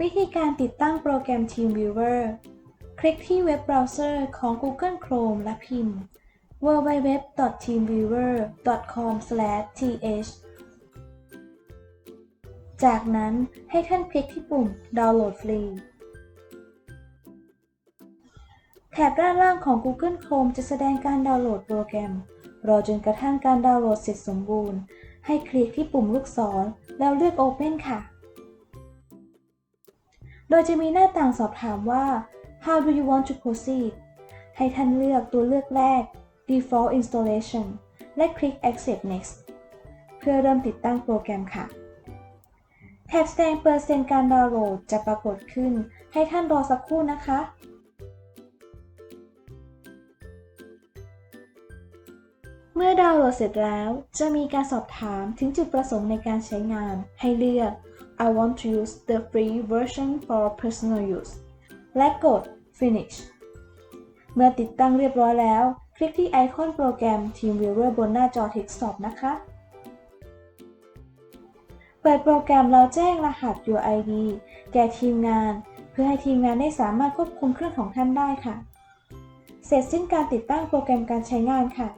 วิธีการติดตั้งโปรแกรม TeamViewer คลิกที่เว็บเบราว์เซอร์ของ Google Chrome และพิมพ์ www.teamviewer.com/th จากนั้นให้ท่านคลิกที่ปุ่มดาวน์โหลดฟรี แถบด้านล่างของ Google Chrome จะแสดงการดาวน์โหลดโปรแกรม รอจนกระทั่งการดาวน์โหลดเสร็จสมบูรณ์ ให้คลิกที่ปุ่มลูกศรแล้วเลือก Open ค่ะ โดยจะมีหน้าต่างสอบถามว่า How do you want to proceed ให้ท่านเลือกตัวเลือกแรก Default Installation และ คลิก Accept Next เพื่อเริ่มติดตั้งโปรแกรมค่ะ แถบแสดงเปอร์เซ็นต์การดาวน์โหลดจะปรากฏขึ้น ให้ท่านรอสักครู่นะคะเมื่อดาวน์โหลดเสร็จแล้ว จะมีการสอบถามถึงจุดประสงค์ในการใช้งาน ให้เลือก I want to use the free version for personal use และกด Finish เมื่อติดตั้งเรียบร้อยแล้ว คลิกที่ไอคอนโปรแกรม TeamViewer บนหน้าจอ Desktop นะคะ เปิดโปรแกรมแล้วแจ้งรหัส UID แก่ทีมงาน เพื่อให้ทีมงานได้สามารถควบคุมเครื่องของท่านได้ค่ะ เสร็จสิ้นการติดตั้งโปรแกรมการใช้งานค่ะ